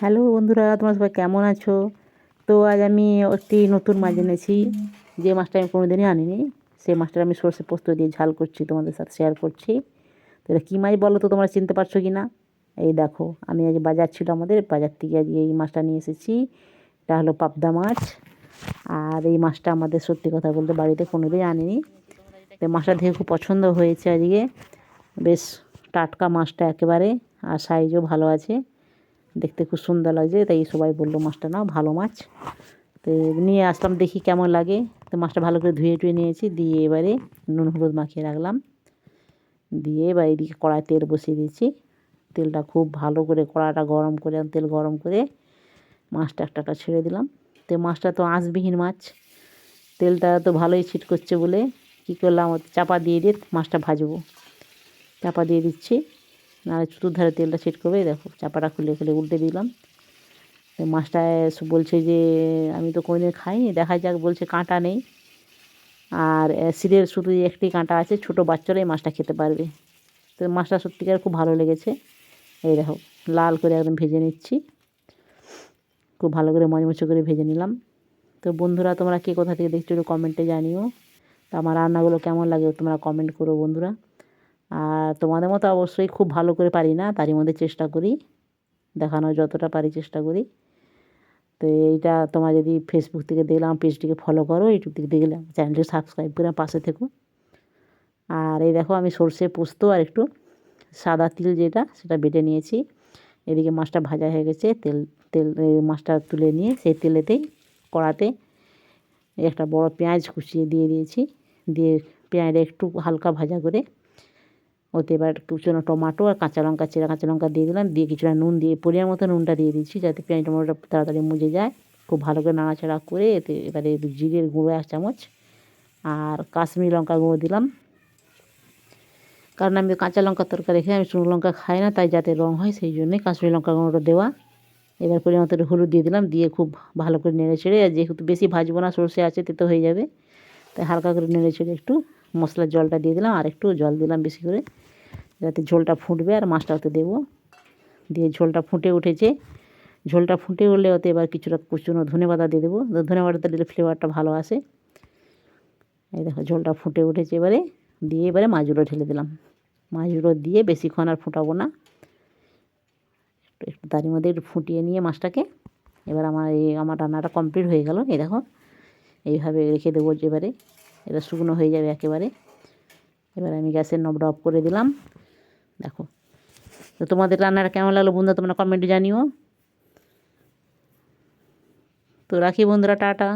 Hello বন্ধুরা, তোমরা সবাই কেমন আছো? তো আজ আমি একটি নতুন মাছ এনেছি। যে মাছটা আমি কোনোদিনই আনিনি। সেই মাছটা আমি সর্ষে পোস্ত দিয়ে ঝাল করছি, তোমাদের সাথে শেয়ার করছি। তো এটা কী মাছ বলো তো, তোমরা চিনতে পারছ কি না এই দেখো, আমি আজ বাজার ছিল আমাদের, বাজার থেকে আজকে এই মাছটা নিয়ে এসেছি। এটা হলো পাবদা মাছ। আর এই মাছটা আমাদের সত্যি কথা বলতে বাড়িতে কোনোদিনই আনিনি। তো মাছটা দেখে খুব পছন্দ হয়েছে আজকে। বেশ টাটকা মাছটা একেবারে, আর সাইজও ভালো আছে। দেখতে খুব সুন্দর লাগছে, তাই সবাই বলল মাছটা নাও, ভালো মাছ। তো নিয়ে আসলাম, দেখি কেমন লাগে। তো মাছটা ভালো করে ধুয়ে টুয়ে নিয়েছি, দিয়ে এবারে নুন হলুদ মাখিয়ে রাখলাম। দিয়ে এবার এদিকে কড়াই তেল বসিয়ে দিয়েছি। তেলটা খুব ভালো করে কড়াটা গরম করে, তেল গরম করে মাছটা একটা একটা ছেড়ে দিলাম। তো মাছটা তো আঁশবিহীন মাছ, তেলটা তো ভালোই ছিট করছে বলে। কী করলাম, চাপা দিয়ে দিয়ে মাছটা ভাজবো। চাপা দিয়ে দিচ্ছি। নাহলে চতুর্ধারে তেলটা সেট করবে, দেখো, চাপাটা খুলে খুলে উল্টে দিলাম। মাছটা বলছে যে, আমি তো কোনোদিন খাইনি, দেখা যাক, বলছে কাঁটা নেই। আর অ্যাসিডের শুধু একটি কাঁটা আছে, ছোটো বাচ্চারাই মাছটা খেতে পারবে। তো মাছটা সত্যিকার খুব ভালো লেগেছে। এই দেখো, লাল করে একদম ভেজে নিচ্ছি। খুব ভালো করে মচমচে করে ভেজে নিলাম। তো বন্ধুরা, তোমরা কে কোথা থেকে দেখছ একটু কমেন্টে জানিও। তো আমার রান্নাগুলো কেমন লাগে তোমরা কমেন্ট করো বন্ধুরা। আর তোমাদের মতো অবশ্যই খুব ভালো করে পারি না, তারই মধ্যে চেষ্টা করি, দেখানোর যতটা পারি চেষ্টা করি। তো এইটা তোমার যদি ফেসবুক থেকে দেখলাম, পেজটিকে ফলো করো ইউটিউব থেকে দেখলাম চ্যানেলটি সাবস্ক্রাইব করে পাশে থেকো। আর এই দেখো আমি সর্ষে পোস্ত আর একটু সাদা তিল যেটা, সেটা বেটে নিয়েছি। এদিকে মাছটা ভাজা হয়ে গেছে, তেল তেল মাছটা তুলে নিয়ে সেই তেলেতেই, কড়াতে একটা বড় পেঁয়াজ কুচিয়ে দিয়ে দিয়েছি। দিয়ে পেঁয়াজটা একটু হালকা ভাজা করে ওতে এবার কুচনো টমাটো আর কাঁচা লঙ্কা, চেরা কাঁচা লঙ্কা দিয়ে দিলাম, দিয়ে কিছুটা নুন দিয়ে, পরিমাণ মতো নুনটা দিয়ে দিচ্ছি যাতে পেঁয়াজ টমাটোটা তাড়াতাড়ি মুজে যায়। খুব ভালো করে নাড়াচাড়া করে এতে এবারে জিরের গুঁড়ো এক চামচ আর কাশ্মীরি লঙ্কা গুঁড়ো দিলাম। কারণ আমি কাঁচা লঙ্কা তরকারি খেয়ে আমি শুকনো লঙ্কা খাই না, তাই যাতে রঙ হয় সেই জন্যই কাশ্মীরি লঙ্কা গুঁড়োটা দেওয়া। এবার পরিমাণ মতো হলুদ দিয়ে দিলাম, দিয়ে খুব ভালো করে নেড়ে ছেড়ে আর যেহেতু বেশি ভাজবো না, সর্ষে আছে, তেতো হয়ে যাবে। তাই হালকা করে নেড়ে ছেড়ে একটু মশলার জলটা দিয়ে দিলাম আর একটু জল দিলাম বেশি করে, যাতে ঝোলটা ফুটবে আর মাছটা ওতে দেবো। দিয়ে ঝোলটা ফুটে উঠেছে। ঝোলটা ফুটে উঠলে ওতে এবার কিছুটা কুচুনো ধনে পাতা দিয়ে দেবো। ধনে দিলে ফ্লেভারটা ভালো আসে। এই দেখো ঝোলটা ফুটে উঠেছে এবারে। দিয়ে এবারে মাছগুলো ঢেলে দিলাম। মাছগুলো দিয়ে বেশিক্ষণ আর ফুটাবো না। একটু তারই মধ্যে একটু ফুটিয়ে নিয়ে মাছটাকে। এবার আমার এই, আমার রান্নাটা কমপ্লিট হয়ে গেল। এই দেখো এইভাবে রেখে দেবো এবারে। এটা শুকনো হয়ে যাবে একেবারে। এবার আমি গ্যাসের নবটা অফ করে দিলাম। দেখো। তো তোমাদের রান্নাটা কেমন লাগল বন্ধুরা তোমরা কমেন্টে জানিও। তো রাখি বন্ধুরা, টাটা।